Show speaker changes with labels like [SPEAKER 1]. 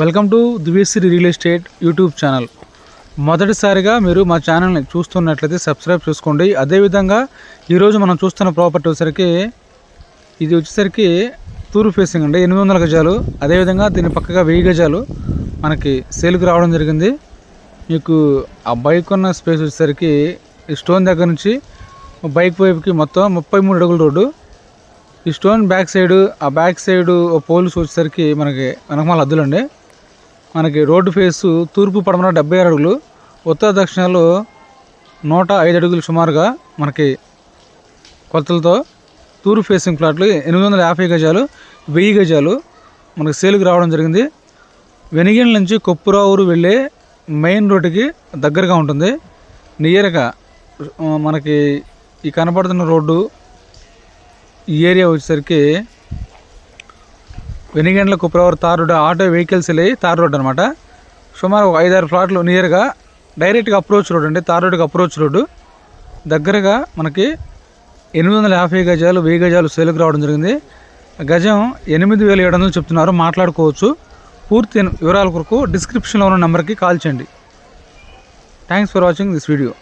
[SPEAKER 1] Welcome to Divyasri real estate YouTube channel. మొదటిసారిగా మీరు మా ఛానల్ని చూస్తున్నట్లయితే సబ్స్క్రైబ్ చేసుకోండి. అదేవిధంగా ఈరోజు మనం చూస్తున్న ప్రాపర్టీ వచ్చేసరికి ఇది వచ్చేసరికి తూరు ఫేసింగ్ అండి ఎనిమిది వందల గజాలు. అదేవిధంగా దీని పక్కగా వెయ్యి గజాలు మనకి సేల్కి రావడం జరిగింది. మీకు ఆ బైక్ ఉన్న స్పేస్ వచ్చేసరికి ఈ స్టోన్ దగ్గర నుంచి బైక్ వైపుకి మొత్తం ముప్పై మూడు అడుగుల రోడ్డు. ఈ స్టోన్ బ్యాక్ సైడ్ ఆ బ్యాక్ సైడ్ పోల్స్ వచ్చేసరికి మనకి వెనకమాల అద్దులండి. మనకి రోడ్డు ఫేసు తూర్పు పడమర డెబ్బై ఆరు అడుగులు ఉత్తర దక్షిణాలు నూట ఐదు అడుగులు సుమారుగా మనకి కొలతలతో తూర్పు ఫేసింగ్ ప్లాట్లు ఎనిమిది వందల యాభై గజాలు వెయ్యి గజాలు మనకి సేలుకు రావడం జరిగింది. వెనిగిన నుంచి కొప్పురావురు వెళ్ళే మెయిన్ రోడ్డుకి దగ్గరగా ఉంటుంది. నియర్గా మనకి ఈ కనపడుతున్న రోడ్డు ఈ ఏరియా వచ్చేసరికి వెనిగండ్ల కుప్రవర్ తార్ రోడ్ ఆటో వెహికల్స్ వెళ్ళి తార్ రోడ్ అనమాట సుమారు ఒక ఐదారు ఫ్లాట్లు నియర్గా డైరెక్ట్గా అప్రోచ్ రోడ్ అండి తార్ రోడ్కి అప్రోచ్ రోడ్డు. దగ్గరగా మనకి ఎనిమిది వందల యాభై గజాలు వెయ్యి గజాలు సేలుకు రావడం జరిగింది. గజం ఎనిమిది వేల ఏడు వందలు చెప్తున్నారు మాట్లాడుకోవచ్చు. పూర్తి వివరాల కొరకు డిస్క్రిప్షన్లో ఉన్న నెంబర్కి కాల్ చేయండి. Thanks for watching this video